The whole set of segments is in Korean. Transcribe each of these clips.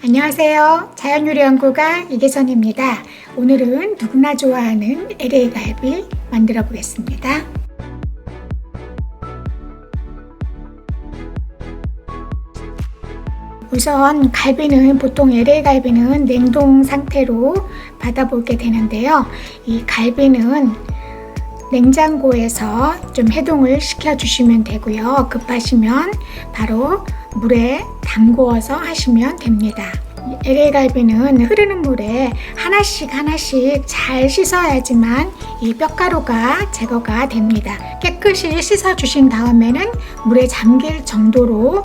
안녕하세요. 자연요리 연구가 이계선입니다. 오늘은 누구나 좋아하는 LA 갈비 만들어 보겠습니다. 우선 갈비는 보통 LA 갈비는 냉동 상태로 받아보게 되는데요. 이 갈비는 냉장고에서 좀 해동을 시켜 주시면 되고요. 급하시면 바로 물에 담궈서 하시면 됩니다. LA 갈비는 흐르는 물에 하나씩 하나씩 잘 씻어야지만 이 뼈가루가 제거가 됩니다. 깨끗이 씻어 주신 다음에는 물에 잠길 정도로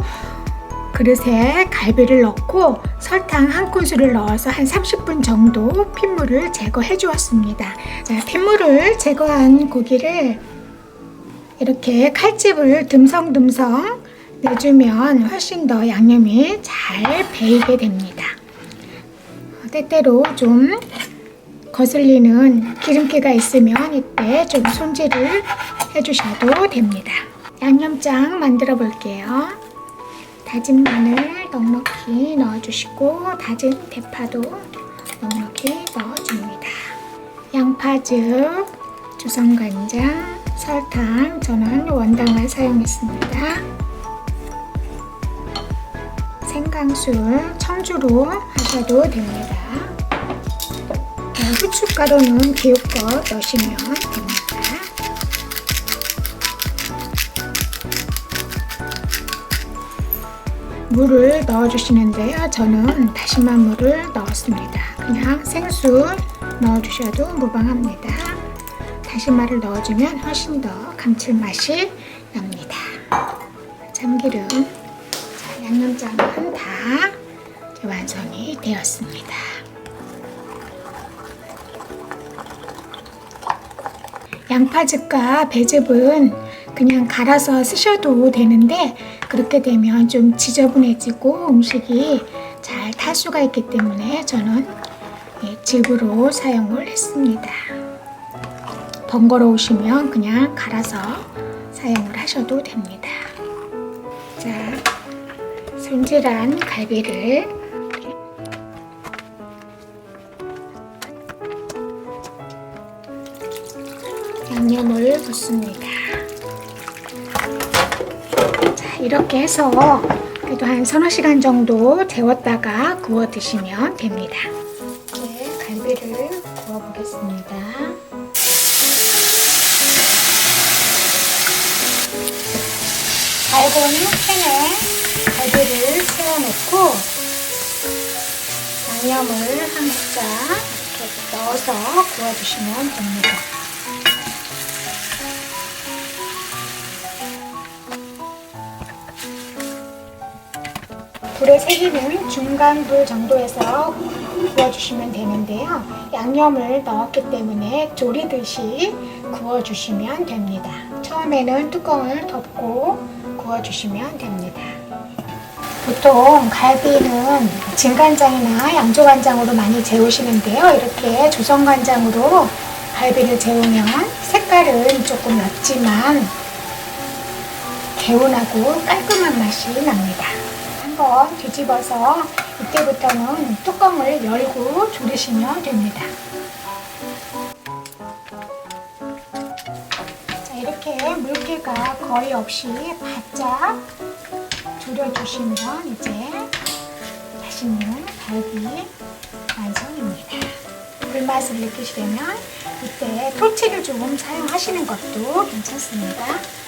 그릇에 갈비를 넣고 설탕 한 큰술을 넣어서 한 30분 정도 핏물을 제거해 주었습니다. 자, 핏물을 제거한 고기를 이렇게 칼집을 듬성듬성 내주면 훨씬 더 양념이 잘 배이게 됩니다. 어, 때때로 좀 거슬리는 기름기가 있으면 이때 좀 손질을 해주셔도 됩니다. 양념장 만들어 볼게요. 다진 마늘 넉넉히 넣어주시고 다진 대파도 넉넉히 넣어줍니다. 양파즙, 주성간장, 설탕 저는 원당을 사용했습니다. 생강술, 청주로 하셔도 됩니다. 네, 후춧가루는 기호껏 넣으시면 됩니다. 물을 넣어주시는데요. 저는 다시마 물을 넣었습니다. 그냥 생수 넣어주셔도 무방합니다. 다시마를 넣어주면 훨씬 더 감칠맛이 납니다. 참기름, 자, 양념장은 다 완성이 되었습니다. 양파즙과 배즙은 그냥 갈아서 쓰셔도 되는데 그렇게 되면 좀 지저분해지고 음식이 잘 탈 수가 있기 때문에 저는 예, 즙으로 사용을 했습니다. 번거로우시면 그냥 갈아서 사용을 하셔도 됩니다. 자, 손질한 갈비를 양념을 붓습니다. 자, 이렇게 해서 그래도 한 서너 시간 정도 데웠다가 구워 드시면 됩니다. 이렇게 갈비를 구워 보겠습니다. 밝은 팬에 갈비를 세워놓고 양념을 한 국자 이렇게 넣어서 구워주시면 됩니다. 불의 세기는 중간 불 정도에서 구워주시면 되는데요. 양념을 넣었기 때문에 조리듯이 구워주시면 됩니다. 처음에는 뚜껑을 덮고 구워주시면 됩니다. 보통 갈비는 진간장이나 양조간장으로 많이 재우시는데요. 이렇게 조선간장으로 갈비를 재우면 색깔은 조금 옅지만 개운하고 깔끔한 맛이 납니다. 한번 뒤집어서 이때부터는 뚜껑을 열고 졸이시면 됩니다. 자, 이렇게 물기가 거의 없이 바짝 졸여주시면 이제 맛있는 갈비 완성입니다. 불맛을 느끼시려면 이때 토치를 좀 사용하시는 것도 괜찮습니다.